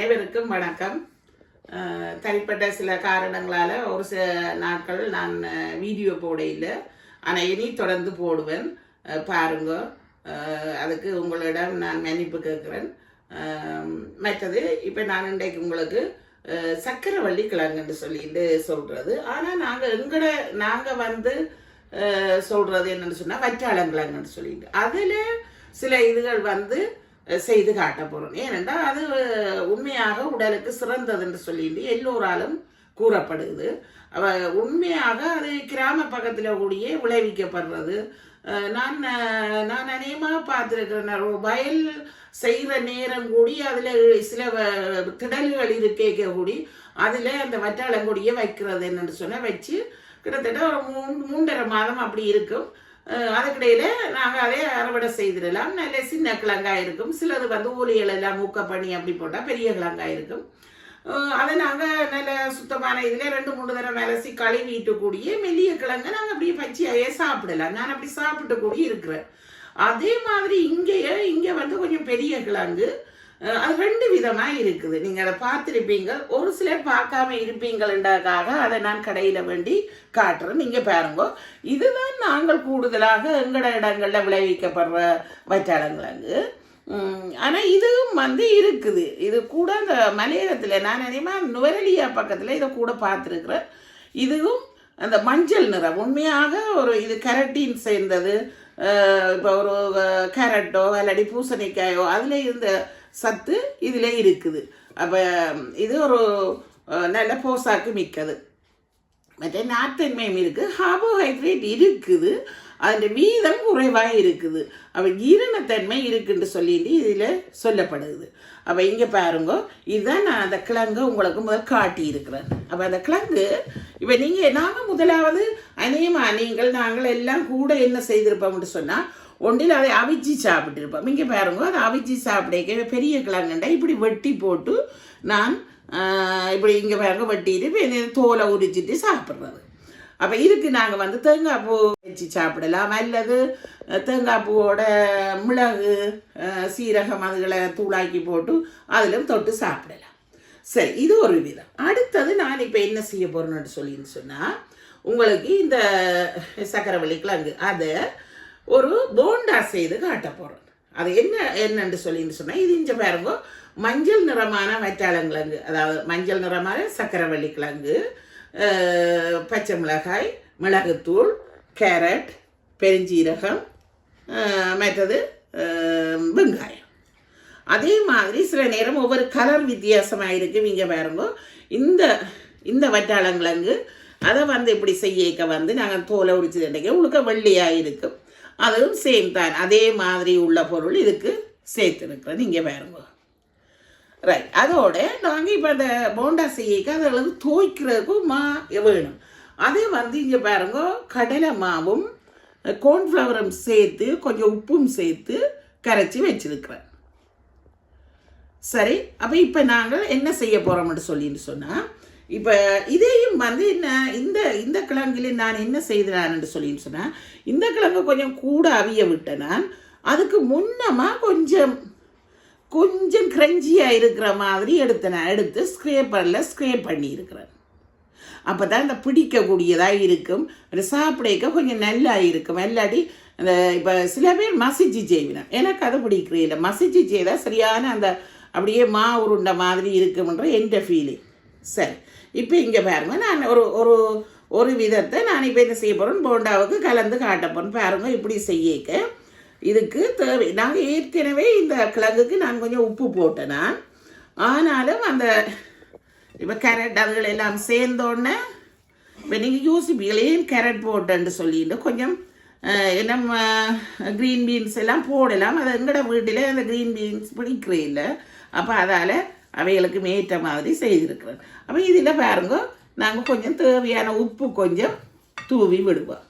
அனைவருக்கும் வணக்கம். தனிப்பட்ட சில காரணங்களால் ஒரு சில நாட்கள் நான் வீடியோ போட இல்லை. ஆனால் இனி தொடர்ந்து போடுவேன். பாருங்க. அதுக்கு உங்களிடம் நான் மன்னிப்பு கேட்குறேன். மற்றது இப்போ நான் இன்றைக்கு உங்களுக்கு சக்கரவள்ளி கிழங்குன்னு சொல்லிட்டு சொல்கிறது ஆனால் நாங்கள் எங்கட நாங்கள் வந்து சொல்கிறது என்னென்னு என்னன்னு சொன்னால் வற்றாளங்கிழங்குன்னு சொல்லிட்டு. அதில் சில இதுகள் வந்து செய்து காட்ட போகிறோம் ஏனென்றால் அது உண்மையாக உடலுக்கு சிறந்ததுன்னு சொல்லிட்டு எல்லோராலும் கூறப்படுது. அவ உண்மையாக அது கிராம பக்கத்தில் கூடிய விளைவிக்கப்படுறது. நான் நான் அநேகமாக பார்த்துருக்கிறேன். வயல் செய்கிற நேரம் கூடி அதில் சில வ- திடல்கள் இருக்கேக்க கூடி அதில் அந்த வற்றாளங்கொடியை வைக்கிறது என்னென்னு சொன்னால் வச்சு கிட்டத்தட்ட ஒரு மூணு மூன்றரை மாதம் அப்படி இருக்கும். அதுக்கிடையில நாங்கள் அதை அறுவடை செய்திடலாம். நல்ல சின்ன கிழங்காய் இருக்கும் சிலது வந்து ஊழிகள் எல்லாம் மூக்க பண்ணி அப்படி போட்டால் பெரிய கிழங்காய் இருக்கும் அதை நாங்கள் நல்ல சுத்தமான இதில் ரெண்டு மூணு தடவை அலசி கழுவிட்டு கூடிய மெல்லிய கிழங்கு நாங்கள் அப்படியே பச்சையாகவே சாப்பிடலாம். நான் அப்படி சாப்பிட்டு கூடி இருக்கிறேன். அதே மாதிரி இங்கேயே இங்கே வந்து கொஞ்சம் பெரிய கிழங்கு. அது ரெண்டு விதமாக இருக்குது. நீங்கள் அதை பார்த்துருப்பீங்க. ஒரு சிலர் பார்க்காம இருப்பீங்கள்ன்றதுக்காக அதை நான் கடையில் வேண்டி காட்டுறேன். நீங்கள் பாருங்க. இதுதான் நாங்கள் கூடுதலாக எங்களோட இடங்களில் விளைவிக்கப்படுற வற்றாளங்கிழங்கு ஆனால் இதுவும் வந்து இருக்குது. இது கூட அந்த மலையகத்தில் நான் அதிகமாக நுவரலியா பக்கத்தில் இதை கூட பார்த்துருக்குறேன். இதுவும் அந்த மஞ்சள் நிறம். உண்மையாக ஒரு இது கரட்டின் சேர்ந்தது. இப்போ ஒரு கேரட்டோ இல்லாட்டி பூசணிக்காயோ அதில் இருந்த சத்து இதில் இருக்குது. அப்போ இது ஒரு நல்ல போசாக்கு மிக்கது. மற்ற நார்த்தன்மையும் இருக்குது கார்போஹைட்ரேட் இருக்குது. அதன் வீதம் குறைவாக இருக்குது. அப்போ ஈரணத்தன்மை இருக்குன்னு சொல்லிட்டு இதில் சொல்லப்படுது. அப்போ இங்கே பாருங்க இதுதான் நான் அந்த கிழங்கு உங்களுக்கு முதல் காட்டி இருக்கிறேன் அப்போ அந்த கிழங்கு இப்போ நீங்கள் நாங்கள் முதலாவது அநேகமாக நீங்கள் நாங்கள் எல்லாம் கூட என்ன செய்திருப்போம்னு சொன்னால் ஒன்றில் அதை அவிச்சு சாப்பிட்டுருப்போம். இங்கே பாருங்க அதை அவிச்சு சாப்பிட பெரிய கிழங்குண்டா இப்படி வெட்டி போட்டு நான் இப்படி இங்கே பாருங்க வெட்டிட்டு தோலை உரிச்சிட்டு சாப்பிட்றது. அப்போ இதுக்கு நாங்கள் வந்து தேங்காய் பூ வச்சு சாப்பிடலாம். அல்லது தேங்காய் பூவோட மிளகு சீரகம் அதுகளை தூளாக்கி போட்டு அதிலும் தொட்டு சாப்பிடலாம். சரி இது ஒரு விதம். அடுத்தது நான் இப்போ என்ன செய்ய போகிறேன்னு சொல்லின்னு சொன்னால் உங்களுக்கு இந்த சக்கரவள்ளி கிழங்கு அதை ஒரு போண்டா செய்து காட்ட போகிறேன் அது என்ன என்னன்னு சொல்லின்னு சொன்னால் இது இங்கே பாருங்க மஞ்சள் நிறமான வற்றாளங்கிழங்கு அதாவது மஞ்சள் நிறமான சக்கரவள்ளி கிழங்கு பச்சை மிளகாய் மிளகுத்தூள் கேரட் பெருஞ்சீரகம் மற்றது வெங்காயம். அதே மாதிரி சில நேரம் ஒவ்வொரு கலர் வித்தியாசமாக இருக்குது இங்கே பாருங்க. இந்த இந்த வட்டாளங்கிழங்கு அதை வந்து இப்படி செய்யக்க வந்து நாங்கள் தோலை உரிச்சு தண்டைக்க உழுக்க வெள்ளியாக இருக்கும். அதுவும் சேம் தான். அதே மாதிரி உள்ள பொருள் இதுக்கு சேர்த்துருக்குறேன் இங்கே பாருங்க. ரைட் அதோட நாங்கள் இப்போ அந்த போண்டா செய்யக்கு அதை அளவு துவைக்கிறதுக்கும் மா வேணும். அதே வந்து இங்கே பாருங்க கடலை மாவும் கோர்ன்ஃப்ளவரும் சேர்த்து கொஞ்சம் உப்பும் சேர்த்து கரைச்சி வச்சிருக்கிறேன். சரி. அப்போ இப்போ நாங்கள் என்ன செய்ய போகிறோம்னு சொல்லின்னு சொன்னால் இப்போ இதையும் வந்து என்ன இந்த இந்த கிழங்குல நான் என்ன செய்தேன்னு சொல்லின்னு சொன்னால் இந்த கிழங்கு கொஞ்சம் கூட அவிய விட்டேன் நான் அதுக்கு முன்னமாக கொஞ்சம் கொஞ்சம் கிரஞ்சியாக இருக்கிற மாதிரி எடுத்தேன் நான் எடுத்து ஸ்க்ரேப்பரில் ஸ்க்ரேப் பண்ணியிருக்கிறேன். அப்போ தான் இந்த பிடிக்கக்கூடியதாக இருக்கும் அது சாப்பிடக்க கொஞ்சம் நல்லா இருக்கும். இல்லாட்டி அந்த இப்போ சில பேர் மசிச்சு செய்வினேன் எனக்கு அது பிடிக்கிறே இல்லை. மசிச்சு செய்தால் சரியான அந்த அப்படியே மா உருண்டை மாதிரி இருக்கும்ன்ற எந்த ஃபீலிங் சரி. இப்போ இங்கே பாருங்க நான் ஒரு ஒரு ஒரு விதத்தை நான் இப்போ என்ன செய்ய போகிறேன் போண்டாவுக்கு கலந்து காட்ட போகிறேன் பாருங்க இப்படி செய்யக்க. இதுக்கு தேவை நாங்கள் ஏற்கனவே இந்த கிழங்குக்கு நான் கொஞ்சம் உப்பு போட்டேன்? நான் ஆனாலும் அந்த இப்போ கேரட் அதுகள் எல்லாம் சேர்ந்தோடனே இப்போ நீங்கள் யோசிப்பீங்களே கேரட் போட்டேன்னு சொல்லிட்டு கொஞ்சம் நம்ம க்ரீன் பீன்ஸ் எல்லாம் போடலாம். அது எங்கட வீட்டில் அந்த க்ரீன் பீன்ஸ் பிடிக்கிறே இல்லை. அப்போ அதால் அவைகளுக்கு மேற்ற மாதிரி செய்திருக்கிறேன் அப்போ இதில் பாருங்க நாங்கள் கொஞ்சம் தேவையான உப்பு கொஞ்சம் தூவி விடுவோம்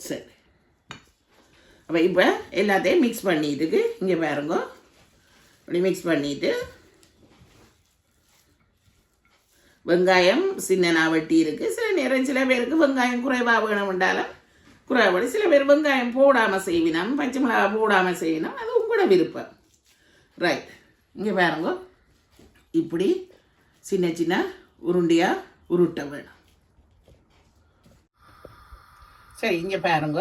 சரி அப்போ இப்போ எல்லாத்தையும் மிக்ஸ் பண்ணிட்டுக்கு இங்கே பாருங்க இப்படி மிக்ஸ் பண்ணிட்டு வெங்காயம் சின்ன வெட்டி இருக்குது சில நேரம் சில பேருக்கு வெங்காயம் குறைவாக வேணும்ன்றாலும் குறைபாடு சில பேர் வெங்காயம் போடாமல் செய்வினம் பச்சை மிளகா போடாமல் செய்வினம் அது உங்களோட விருப்பம். ரைட் இங்கே பாருங்க. இப்படி சின்ன சின்ன உருண்டையாக உருட்ட வேணும். சரி இங்கே பாருங்க.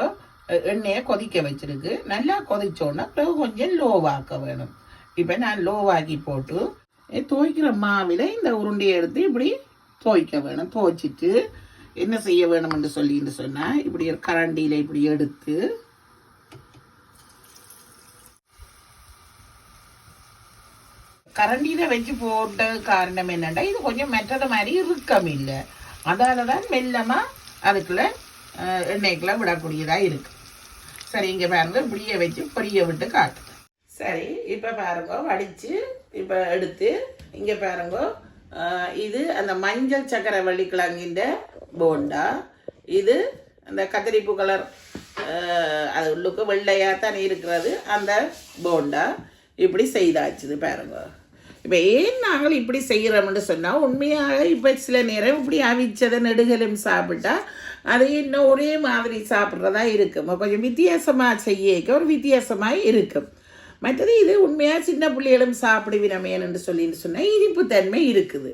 எண்ணெயை கொதிக்க வச்சிருக்கு. நல்லா கொதிச்சோன்னா பிறகு கொஞ்சம் லோவாக்க வேணும். இப்போ நான் லோவாக்கி போட்டு துவைக்கிற மாவில் இந்த உருண்டையை எடுத்து இப்படி துவைக்க வேணும். துவைச்சிட்டு என்ன செய்ய வேணும்னு சொல்லின்னு சொன்னால் இப்படி ஒரு கரண்டியில் இப்படி எடுத்து கரண்டியில் வச்சு போட்ட காரணம் என்னென்னா இது கொஞ்சம் மெட்டது மாதிரி இறுக்கம் இல்லை. அதால் தான் மெல்லமாக அதுக்குள்ள எண்ணெய்க்குள்ள விடக்கூடியதாக இருக்கு. சரி இங்கே பாருங்க இப்படியே வச்சு பொரிய விட்டு காட்டுது. சரி இப்போ பாருங்க வடித்து இப்போ எடுத்து இங்கே பாருங்க இது அந்த மஞ்சள் சக்கரை வள்ளிக்கிழங்கின்ற போண்டா. இது அந்த கத்திரிப்பு கலர் அது உள்ளுக்கு வெள்ளையாக தானே இருக்கிறது. அந்த போண்டா இப்படி செய்தாச்சுது பாருங்க. இப்போ ஏன் நாங்கள் இப்படி செய்கிறோம்னு சொன்னால் உண்மையாக இப்போ சில நேரம் இப்படி அவிச்சதை நெடுகலும் சாப்பிட்டா அது இன்னும் ஒரே மாதிரி சாப்பிட்றதா இருக்கும். கொஞ்சம் வித்தியாசமாக செய்யக்க ஒரு வித்தியாசமாக இருக்கும். மற்றது இது உண்மையாக சின்ன பிள்ளைகளும் சாப்பிடுவினமேன்னு சொல்லின்னு சொன்னால் இனிப்பு தன்மை இருக்குது.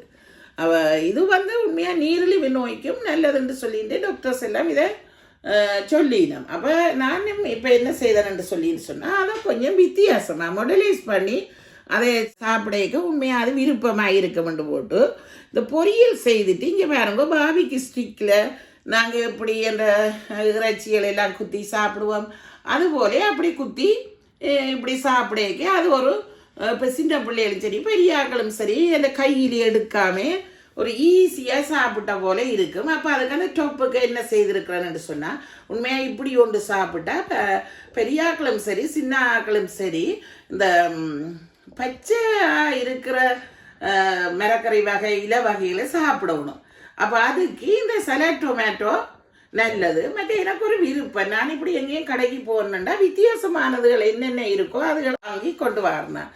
அவ இது வந்து உண்மையாக நீரிழிவு நோய்க்கும் நல்லதுன்னு சொல்லிட்டு டாக்டர்ஸ் எல்லாம் இதை சொல்லினோம். அப்போ நானும் இப்போ என்ன செய்தேன்னு சொல்லின்னு சொன்னால் அதை கொஞ்சம் வித்தியாசமாக மொடலைஸ் பண்ணி அதை சாப்பிடக்க உண்மையாக அது விருப்பமாக இருக்குமென்று போட்டு இந்த பொரியல் செய்துட்டு இங்கே பாருங்க பாபிக்கு ஸ்டிக்கில் நாங்கள் எப்படி அந்த இறைச்சிகள் எல்லாம் குத்தி சாப்பிடுவோம். அதுபோல அப்படி குத்தி இப்படி சாப்பிடக்க அது ஒரு இப்போ சின்ன பிள்ளைகளும் சரி பெரியாக்களும் சரி அந்த கையில் எடுக்காம ஒரு ஈஸியாக சாப்பிட்ட போல இருக்கும். அப்போ அதுக்கான டொப்புக்கு என்ன செய்திருக்கிறேன்னு சொன்னால் உண்மையாக இப்படி ஒன்று சாப்பிட்டா பெரியாக்களும் சரி சின்ன ஆக்களும் சரி இந்த பச்சை பச்சையாக இருக்கிற மரக்கறி வகை இல வகையில் சாப்பிடணும். அப்போ அதுக்கு இந்த சலட் டொமேட்டோ நல்லது. மற்ற எனக்கு ஒரு விருப்பம். நான் இப்படி எங்கேயும் கடைக்கு போகணுன்னா வித்தியாசமானதுகள் என்னென்ன இருக்கோ அதுகளை வாங்கி கொண்டு வரணும்.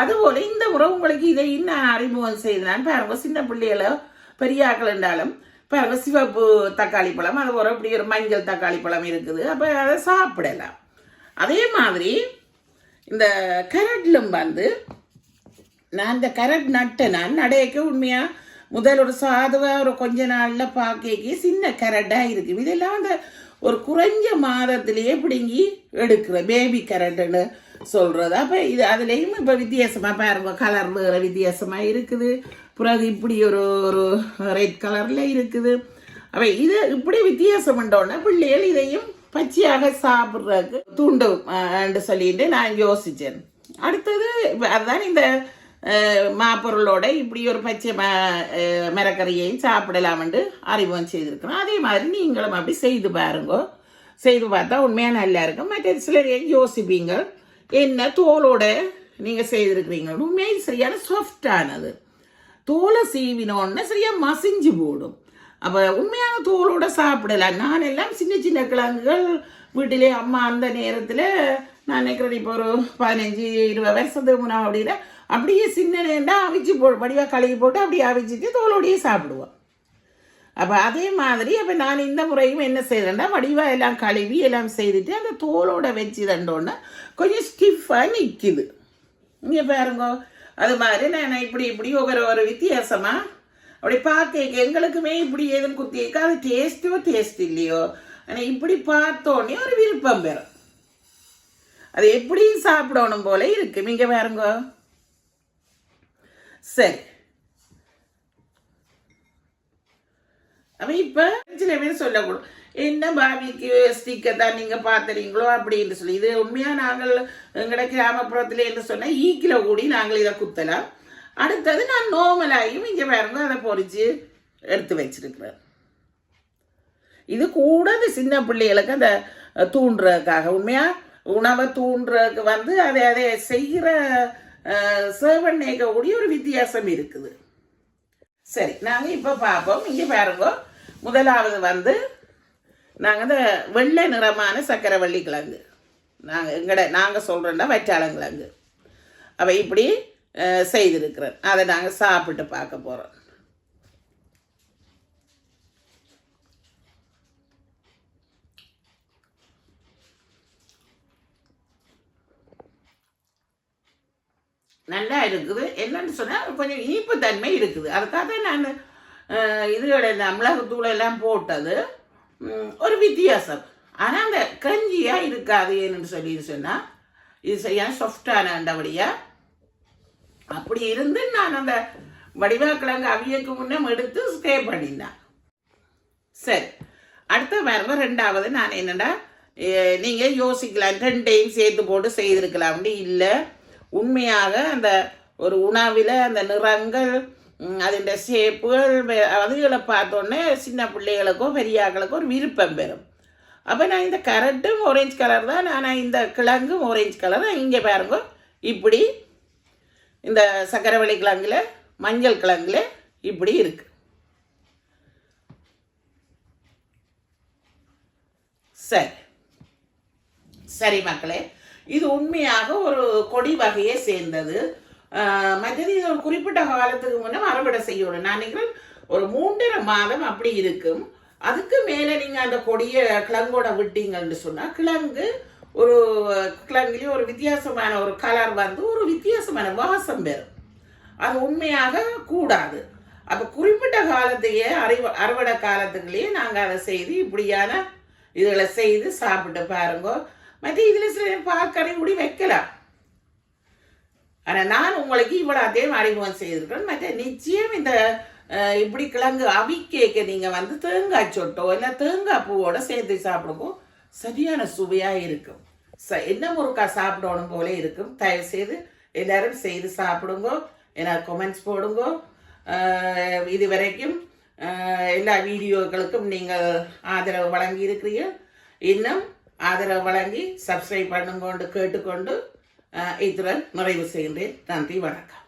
அதுபோல் இந்த முறை உங்களுக்கு இதை இன்னும் அறிமுகம் செய்தான். பாருங்க சின்ன பிள்ளைகளோ பெரியாக்கள் என்றாலும் பாருங்க சிவப்பு தக்காளி பழம் அது ஒரு இப்படி ஒரு மஞ்சள் தக்காளி பழம் இருக்குது. அப்போ அதை சாப்பிடலாம். அதே மாதிரி இந்த கரட்லும் வந்து நான் இந்த கரட் நட்டேன் நான் நடையக்க உண்மையாக முதல் ஒரு சாதுவா ஒரு கொஞ்ச நாள்ல பார்க்க சின்ன கரட்டா இருக்கு. இதெல்லாம் அந்த ஒரு குறைஞ்ச மாதத்திலேயே பிடுங்கி எடுக்கிற பேபி கரட்டுன்னு சொல்றது. அப்ப இது அதுலேயும் இப்ப வித்தியாசமா பாருங்க கலர் வேற வித்தியாசமா இருக்குது. பிறகு இப்படி ஒரு ஒரு ரெட் கலர்ல இருக்குது. அப்ப இது இப்படி வித்தியாசம் பண்ணோன்னா பிள்ளைகள் இதையும் பச்சையாக சாப்பிட்றதுக்கு தூண்டும் என்று சொல்லிட்டு நான் யோசித்தேன் அடுத்தது அதுதான் இந்த மாப்பொருளோட இப்படி ஒரு பச்சை ம மரக்கறியையும் சாப்பிடலாம்னு அறிமுகம் செய்திருக்கிறோம். அதே மாதிரி நீங்களும் அப்படி செய்து பாருங்க. செய்து பார்த்தா உண்மையாக நல்லா இருக்கும். மற்ற சிலர் யோசிப்பீங்க? என்ன தோலோட நீங்கள் செய்திருக்கிறீங்க? உண்மையாக சரியான சாஃப்டானது தோலை சீவினோன்னு சரியாக மசிஞ்சு போடும். அப்போ உண்மையான தோலோட சாப்பிடலாம். நான் எல்லாம் சின்ன சின்ன கிழங்குகள் வீட்டிலே அம்மா அந்த நேரத்தில் நான் நினைக்கிறேன் இப்போ ஒரு பதினஞ்சு இருபது வருஷத்துக்கு முன்னாடி அப்படின்னா அப்படியே சின்ன நேண்டா அவிச்சு போ வடிவாக கழுவி போட்டு அப்படியே அவிச்சிட்டு தோலோடையே சாப்பிடுவோம் அப்போ அதே மாதிரி அப்போ நான் இந்த முறையும் என்ன செய்கிறேன்னா வடிவாக எல்லாம் கழுவி எல்லாம் செய்துட்டு அந்த தோலோட வச்சு தண்டோன்னா கொஞ்சம் ஸ்டிஃபாக நிற்கிது இங்கே பாருங்க அது மாதிரி நான் இப்படி இப்படி ஒவ்வொரு ஒரு வித்தியாசமாக அப்படி பார்க்க எங்களுக்குமே இப்படி எதுவும் குத்தியிருக்கா அது டேஸ்ட்டோ டேஸ்ட் இல்லையோ? ஆனால் இப்படி பார்த்தோன்னே ஒரு விருப்பம் பெறும். அது எப்படியும் சாப்பிடணும் போல இருக்கு. இங்கே பாருங்க சரி அவன் இப்போ சொல்லக்கூடும் என்ன பாபிக்கு ஸ்டிக்கர் தான் நீங்கள் பார்த்துறீங்களோ அப்படின்னு சொல்லி. இது உண்மையாக நாங்கள் எங்களோட கிராமப்புறத்தில் என்ன சொன்னால் ஈக்கில கூடி நாங்கள் இதை குத்தலாம். அடுத்தது நான் நோமலாயும் இங்கே பாருங்க அதை பொறிச்சு எடுத்து வச்சிருக்கிறேன். இது கூட இந்த சின்ன பிள்ளைகளுக்கு அந்த தூண்டுறதுக்காக. உண்மையாக உணவை தூண்டுறதுக்கு வந்து அதை அதை செய்கிற சேவண்ணைக்க கூடிய ஒரு வித்தியாசம் இருக்குது. சரி நாங்கள் இப்போ பார்ப்போம். இங்கே பாருங்க. முதலாவது வந்து நாங்கள் இந்த வெள்ளை நிறமான சக்கரவள்ளி கிழங்கு. நாங்கள் எங்கட நாங்கள் சொல்கிறோன்னா வற்றாளங்கிழங்கு அவள் இப்படி அஹ், செய்திருக்கிறேன். அதை நாங்கள் சாப்பிட்டு பார்க்க போகிறோம் நல்லா இருக்குது. என்னன்னு சொன்னால் கொஞ்சம் இனிப்பு தன்மை இருக்குது. அதுக்காக தான் நான் இதுகளை இந்த மிளகுத்தூள் எல்லாம் போட்டது. ஒரு வித்தியாசம். ஆனால் அந்த கஞ்சியாக இருக்காது ஏன்னு சொல்லி சொன்னால் இது செய்ய சாஃப்டானபடியாக அப்படி இருந்து நான் அந்த வடிவாக்கிழங்கு அவியக்கு முன்னே எடுத்து ஸ்டே பண்ணினேன். சரி. அடுத்த வரவ ரெண்டாவது நான் என்னடா நீங்கள் யோசிக்கலாம். ரெண்டையும் சேர்த்து போட்டு செய்திருக்கலாம்னு இல்லை. உண்மையாக அந்த ஒரு உணவில் அந்த நிறங்கள் அதோட சேப்புகள் அதுகளை பார்த்தோன்னே சின்ன பிள்ளைகளுக்கோ பெரியாக்களுக்கோ ஒரு விருப்பம் பெறும். அப்போ நான் இந்த கரட்டும் ஆரேஞ்ச் கலர் தான் நான் இந்த கிழங்கும் orange கலர் இங்கே பாருங்க இப்படி இந்த சக்கரவள்ளி கிழங்கில் மஞ்சள் கிழங்கில் இப்படி இருக்கு. சரி. சரி மக்களே இது உண்மையாக ஒரு கொடி வகையை சேர்ந்தது. மற்றது இது ஒரு குறிப்பிட்ட காலத்துக்கு முன்னே அறுவடை செய்யணும் நான் நினைக்கிறேன் ஒரு மூன்றரை மாதம் அப்படி இருக்கும். அதுக்கு மேலே நீங்கள் அந்த கொடியை கிழங்கோட விட்டீங்கன்னு சொன்னால் கிழங்கு ஒரு கிழங்குலேயும் ஒரு வித்தியாசமான ஒரு கலர் வந்து ஒரு வித்தியாசமான வாசம் பெறும். அது உண்மையாக கூடாது. அப்போ குறிப்பிட்ட காலத்தையே அறிவ அறுவடை காலத்துக்குள்ளேயே நாங்கள் அதை செய்து இப்படியான இதில் செய்து சாப்பிட்டு பாருங்க. மற்ற இதில் சில பாக்கடை கூடி வைக்கலாம் ஆனால் நான் உங்களுக்கு இவ்வளோ அதே அறிமுகம் செய்திருக்கிறேன். மற்ற நிச்சயம் இந்த இப்படி கிழங்கு அவிக்கேக்க நீங்கள் வந்து தேங்காய் சொட்டோ இல்லை தேங்காய் பூவோட சேர்த்து சாப்பிடுவோம் சரியான சுவையாக இருக்கும். ச என்ன முறுக்கா சாப்பிடணும் போல இருக்கும். தயவு செய்து எல்லாரும் செய்து சாப்பிடுங்க. ஏன்னா கமெண்ட்ஸ் போடுங்க. இது வரைக்கும் எல்லா வீடியோக்களுக்கும் நீங்கள் ஆதரவு வழங்கி இருக்கிறீர்கள் இன்னும் ஆதரவு வழங்கி சப்ஸ்கிரைப் பண்ணுங்கொண்டு கேட்டுக்கொண்டு இத்துடன் நிறைவு செய்கின்றேன். நன்றி வணக்கம்.